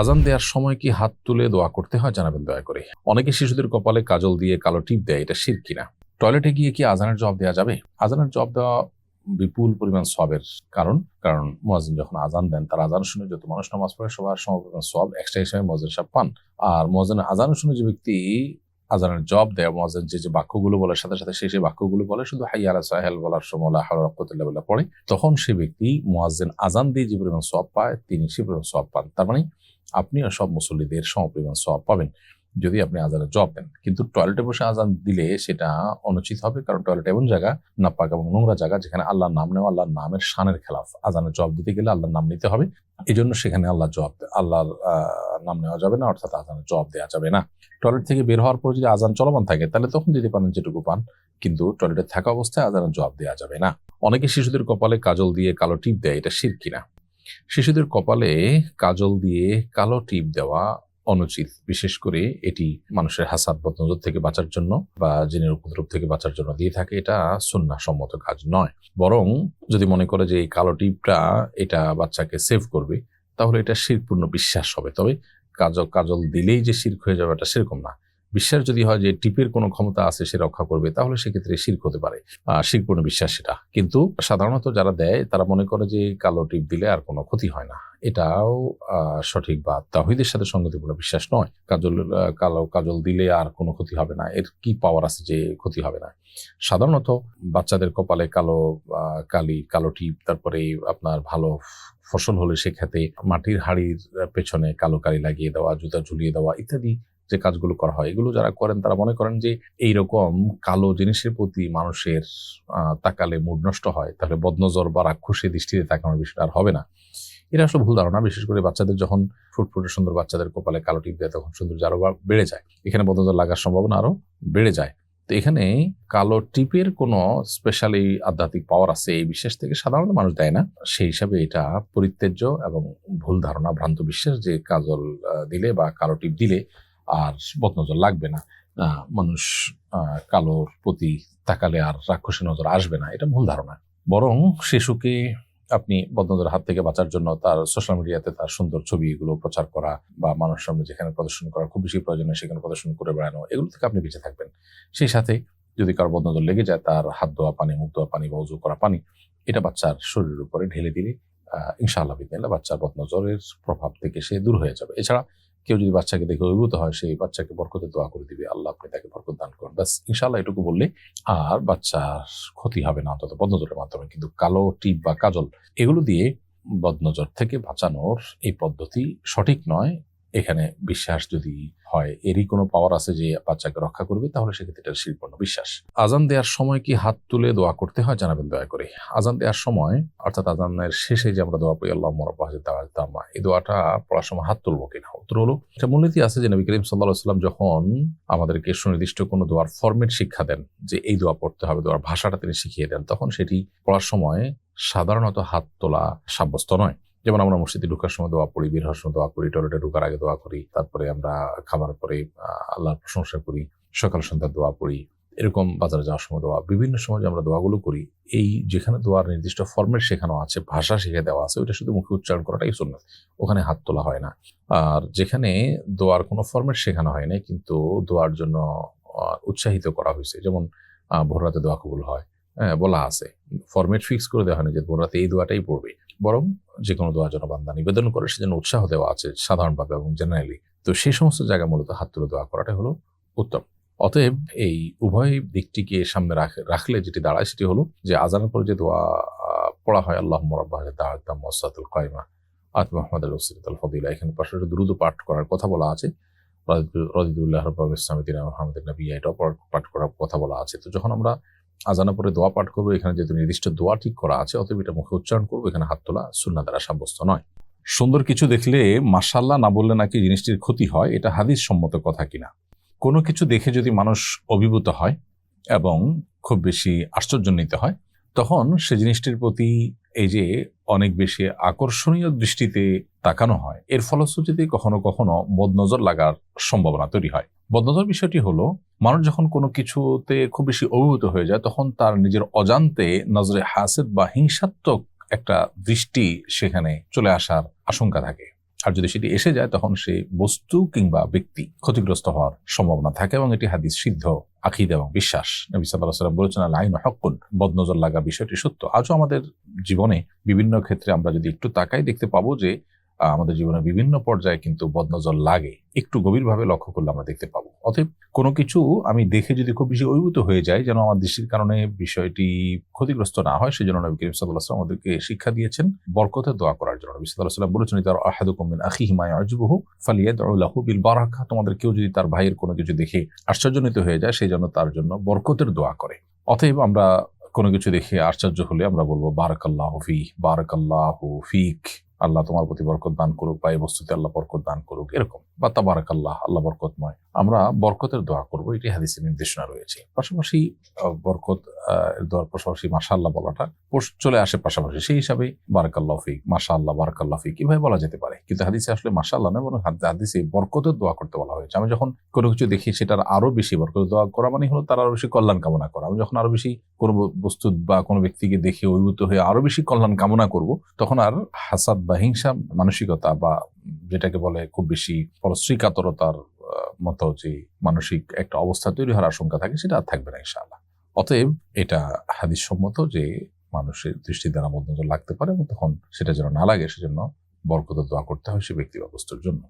আজান দেওয়ার সময় কি হাত তুলে দোয়া করতে হয় জানাবেন দয়া করে। অনেকে শিশুদের কপালে কাজল দিয়ে কালো টিপ দেয়, এটা শির কিনা? টয়লেটে গিয়ে কি আজানের জবাব দেওয়া যাবে? আজানের জবাব দেওয়া বিপুল পরিমাণ সবের কারণ কারণ মোয়াজিন যখন আজান দেন, তার আজান শুনে যত মানুষ নামাজ পড়ে, সবার সমপরিমাণ সব এক্সট্রা হিসাবে মোয়াজিন সাহেব পান। আর মোয়াজিনের আজান শুনে যে ব্যক্তি আজানের জব দেয় মোয়াজিন যে যে বাক্যগুলো বলে সাথে সাথে সেই সেই বাক্যগুলো বলে, শুধু হাইয়ারা সাহেল বলার সময় হারকুতুল্লাহ পড়ে, তখন সে ব্যক্তি মোয়াজিন আজান দিয়ে যে পরিমাণ সব পায়, তিনি সে পরিমাণ সব পান। তার মানে আপনিও সব মুসল্লিদের সমপরিমাণ সব পাবেন যদি আপনি আজানের জব দেন। কিন্তু টয়লেটে বসে আজান দিলে সেটা অনুচিত হবে কারণ টয়লেট এমন জায়গা, নাপাক এবং নোংরা জায়গা যেখানে আল্লাহর নাম নেওয়া, আল্লাহর নামের শানের খেলাফ। আজানের জব দিতে গেলে আল্লাহর নাম নিতে হবে। এই জন্য সেখানে আল্লাহ জব আল্লাহর নাম নেওয়া যাবে না, অর্থাৎ আজানের জব দেওয়া যাবে না। টয়লেট থেকে বের হওয়ার পর যদি আজান চলমান থাকে, তাহলে তখন দিতে পারেন যেটুকু পান। কিন্তু টয়লেটে থাকা অবস্থায় আজানের জব দেওয়া যাবে না। অনেকে শিশুদের কপালে কাজল দিয়ে কালো টিপ দেয়, এটা শির কিনা? শিশুদের কপালে কাজল দিয়ে কালো টিপ দেওয়া অনুচিত, বিশেষ করে এটি মানুষের হাসাদ বদনজর থেকে বাঁচার জন্য বা জিনের উপদ্রব থেকে বাঁচার জন্য দিয়ে থাকে, এটা সুন্না সম্মত কাজ নয়। বরং যদি মনে করে যে এই কালো টিপটা এটা বাচ্চাকে সেভ করবে, তাহলে এটা শিরপূর্ণ বিশ্বাস হবে। তবে কাজল কাজল দিলেই যে শির্ক হয়ে যাবে, এটা সেরকম না। বিশ্বাস যদি হয় যে টিপের কোনো ক্ষমতা আছে সে রক্ষা করবে, তাহলে সেক্ষেত্রে শির্ক হতে পারে। শিরপূর্ণ বিশ্বাস সেটা। কিন্তু সাধারণত যারা দেয়, তারা মনে করে যে কালো টিপ দিলে আর কোনো ক্ষতি হয় না। এটাও সঠিক বা তাহিদের সাথে সঙ্গতিপূর্ণ বিশ্বাস নয়। কাজল কালো কাজল দিলে আর কোনো ক্ষতি হবে না। এর কি পাওয়ার আছে যে ক্ষতি হবে না? সাধারণত বাচ্চাদের কপালে কালো কালি, কালো টিপ, তারপরে আপনার ভালো ফসল হলে সেক্ষেত্রে মাটির হাড়ির পেছনে কালো কালি লাগিয়ে দেওয়া, জুতা ঝুলিয়ে দেওয়া ইত্যাদি যে কাজগুলো করা হয়, এগুলো যারা করেন তারা মনে করেন যে এইরকম কালো জিনিসের প্রতি মানুষের তাকালে মুড নষ্ট হয়, তাহলে বদনজর বা রাক্ষসী দৃষ্টিতে তাকানোর বিষয়টা আর হবে না। এটা আসলে ভুল ধারণা, বিশেষ করে বাচ্চাদের যখন ফুটফুটে সুন্দর বাচ্চাদের কপালে কালো টিপ দেয়, তখন সৌন্দর্য আরও বা- বেড়ে যায়। এখানে বদনজর লাগার সম্ভাবনা আরও বেড়ে যায়। তো এখানে কালো টিপের কোনো স্পেশালি আধ্যাত্মিক পাওয়ার আছে, এই বিশ্বাস থেকে সাধারণত মানুষ দেয় না। সেই হিসাবে এটা পরিত্যাজ্য এবং ভুল ধারণা, ভ্রান্ত বিশ্বাস যে কাজল দিলে বা কালো টিপ দিলে আর বদনজর লাগবে না। মানুষ কালোর প্রতি তাকালে আর রাক্ষসী নজর আসবে না। এটা ভুল ধারণা। বরং শিশুকে আপনি বদনজরের হাত থেকে বাঁচার জন্য তার সোশ্যাল মিডিয়াতে তার সুন্দর ছবি এগুলো প্রচার করা বা মানুষ সামনে যেখানে প্রদর্শন করা খুব বেশি প্রয়োজন হয় সেখানে প্রদর্শন করে বেড়ানো, এগুলো থেকে আপনি বেঁচে থাকবেন। সেই সাথে যদি কারও বদনজর লেগে যায়, তার হাত ধোয়া পানি, মুখ ধোয়া পানি বা উজু করা পানি, এটা বাচ্চার শরীরের উপরে ঢেলে দিলে ইনশাআল্লাহ বাচ্চার বদনজরের প্রভাব থেকে সে দূর হয়ে যাবে। এছাড়া কেউ যদি বাচ্চাকে দেখে অভিভূত হয়, সেই বাচ্চাকে বরকতে দোয়া করে দিবে। আল্লাহ আপনি তাকে বরকত দান করেন। ব্যাস ইনশাল্লাহ এটুকু বললে আর বাচ্চার ক্ষতি হবে না, অন্তত বদনজরের মাধ্যমে। কিন্তু কালো টিপ বা কাজল, এগুলো দিয়ে বদনজর থেকে বাঁচানোর এই পদ্ধতি সঠিক নয়। এখানে বিশ্বাস যদি হয়, এরই কোনো পাওয়ার আছে যে বাচ্চাকে রক্ষা করবে, তাহলে সেক্ষেত্রে এটা শিল্পূর্ণ বিশ্বাস। আজান দেওয়ার সময় কি হাত তুলে দোয়া করতে হয়? জানাবেন দয়া করে। আজান দেওয়ার সময়, অর্থাৎ আজানের শেষে যে আমরা দোয়া পড়ি আল্লাহ মরব্বাহিদামা এই দোয়াটা পড়ার সময় হাত তুলবো কিনা? উত্তর হলো এটা মূলনীতি আছে যে নবী করিম সাল্লাহ সাল্লাম যখন আমাদেরকে সুনির্দিষ্ট কোনো দোয়ার ফরম্যাট শিক্ষা দেন, যে এই দোয়া পড়তে হবে, দোয়ার ভাষাটা তিনি শিখিয়ে দেন, তখন সেটি পড়ার সময় সাধারণত হাত তোলা সাব্যস্ত নয়। যেমন আমরা মসজিদে ঢুকার সময় দোয়া পড়ি বের হওয়ার সময় দোয়া করি টয়লেটে ঢুকার আগে দোয়া করি তারপরে আমরা খাবার পরে আল্লাহর প্রশংসা করি সকাল সন্ধ্যার দোয়া পড়ি এরকম বাজারে যাওয়ার সময় দোয়া বিভিন্ন সময় যে আমরা দোয়াগুলো করি এই যেখানে দোয়ার নির্দিষ্ট ফর্মেট শেখানো আছে ভাষা শিখে দেওয়া আছে ওইটা শুধু মুখে উচ্চারণ করাটাই সুন্নাত ওখানে হাত তোলা হয় না। আর যেখানে দোয়ার কোনো ফর্মেট শেখানো হয় না কিন্তু দোয়ার জন্য উৎসাহিত করা হয়েছে যেমন আহ, ভোর রাতে দোয়া কবুল হ্যাঁ, বলা আছে। ফরম্যাট ফিক্স করে দেওয়া হয়নি যে রাতে এই দোয়াটাই পড়বে। বরং যে কোনো দোয়া যেন বান্দা নিবেদন করে, সেজন্য উৎসাহ দেওয়া আছে সাধারণভাবে এবং জেনারেলি তো সেই সমস্ত জায়গা মূলত হাত তুলে দোয়া করাটাই হলো উত্তম। অতএব এই উভয় দিকটিকে সামনে রাখ- রাখলে যেটি দাঁড়ায় সেটি হলো যে আজানের পরে যে দোয়া পড়া হয় আল্লাহ মরাব্বাহ মসাদুল কায়মা। আত মোহাম্মদ ফদিলা। এখানে পাশাপাশি দ্রুত পাঠ করার কথা বলা আছে। রদিদুল্লাহ রব্বাব ইসলামদিন মোহাম্মদ নবী এটাও পাঠ পাঠ করার কথা বলা আছে। তো যখন আমরা আজানের পরে দোয়া পাঠ করব, এখানে যেহেতু নির্দিষ্ট দোয়া ঠিক করা আছে, অতএব এটা মুখে উচ্চারণ করব, এখানে হাত তোলা সুন্না দ্বারা সাব্যস্ত নয়। সুন্দর কিছু দেখলে মাসাল্লাহ না বললে নাকি জিনিসটির ক্ষতি হয়, এটা হাদিস সম্মত কথা কিনা। কোনো কিছু দেখে যদি মানুষ অভিভূত হয় এবং খুব বেশি আশ্চর্যান্বিত হয়, তখন সে জিনিসটির প্রতি এই যে অনেক বেশি আকর্ষণীয় দৃষ্টিতে তাকানো হয়, এর ফলশ্রুতিতে কখনো কখনো বদনজর লাগার সম্ভাবনা তৈরি হয়। বদনজর বিষয়টি হলো, মানুষ যখন কোনো কিছুতে খুব বেশি অভিভূত হয়ে যায়, তখন তার নিজের অজান্তে নজরে হাসেদ বা হিংসাত্মক একটা দৃষ্টি সেখানে চলে আসার আশঙ্কা থাকে। আর যদি সেটি এসে যায়, তখন সে বস্তু কিংবা ব্যক্তি ক্ষতিগ্রস্ত হওয়ার সম্ভাবনা থাকে এবং এটি হাদিস সিদ্ধ, আকিদ এবং বিশ্বাস। নবী সাল্লাহ বলেছেন লাইন হকুন বদনজর লাগা বিষয়টি সত্য। আজও আমাদের জীবনে বিভিন্ন ক্ষেত্রে আমরা যদি একটু তাকাই, দেখতে পাবো যে আমাদের জীবনের বিভিন্ন পর্যায়ে কিন্তু বদনজর লাগে। একটু গভীরভাবে লক্ষ্য করলে আমরা দেখতে পাবো। অতএব কোনো কিছু আমি দেখে যদি খুব বেশি অভিভূত হয়ে যায় যেন আমার দৃষ্টির কারণে বিষয়টি ক্ষতিগ্রস্ত না হয় সেই জন্য নবী করিম সাল্লাহ আমাদেরকে শিক্ষা দিয়েছেন বরকতে দোয়া করার জন্য। নবী সাল্লাহ সাল্লাম বলেছেন তার আহাদুকুমিন আখি হিমায় আজবুহু ফালিয়াদুল্লাহু বিল বারাকা। তোমাদের কেউ যদি তার ভাইয়ের কোনো কিছু দেখে আশ্চর্যজনিত হয়ে যায় সেই জন্য তার জন্য বরকতের দোয়া করে। অতএব আমরা কোনো কিছু দেখে আশ্চর্য হলে আমরা বলব, বারাকাল্লাহ ফি বারাকাল্লাহ ফিক। আল্লাহ তোমার প্রতি বরকত দান করুক, বা এই বস্তুতে আল্লাহ বরকত দান করুক, এরকম। বা তাবারাকাল্লাহ, আল্লাহ বরকতময়। আমরা বরকতের দোয়া করব এটি হাদিসের নির্দেশনা রয়েছে। পাশাপাশি বরকত দোয়ার পাশাপাশি মাশাআল্লাহ বলাটা চলে আসে পাশাপাশি। সেই হিসাবে বারাকাল্লাহ ফিক মাশাআল্লাহ বারাকাল্লাহ ফিক কীভাবে বলা যেতে পারে। কিন্তু হাদিসে আসলে মাশাআল্লাহ না বরং হাদিসে বরকতের দোয়া করতে বলা হয়েছে। আমি যখন কোনো কিছু দেখি সেটার আরও বেশি বরকতের দোয়া করা মানে হলো তার আরও বেশি কল্যাণ কামনা করা। আমি যখন আরও বেশি কোনো বস্তু বা কোনো ব্যক্তিকে দেখে অভিভূত হয়ে আরও বেশি কল্যাণ কামনা করব তখন আর হাসাদ বা হিংসা মানসিকতা বা যেটাকে বলে খুব বেশি পরশ্রী কাতরতার আহ, মতো যে মানসিক একটা অবস্থা তৈরি হওয়ার আশঙ্কা থাকে, সেটা আর থাকবে না, ইনশাআল্লাহ। অতএব এটা হাদিস সম্মত যে মানুষের দৃষ্টি দ্বারা মধ্যে লাগতে পারে এবং তখন সেটা যেন না লাগে, সেজন্য বরকত দোয়া করতে হয় সে ব্যক্তি বা বস্তুর জন্য।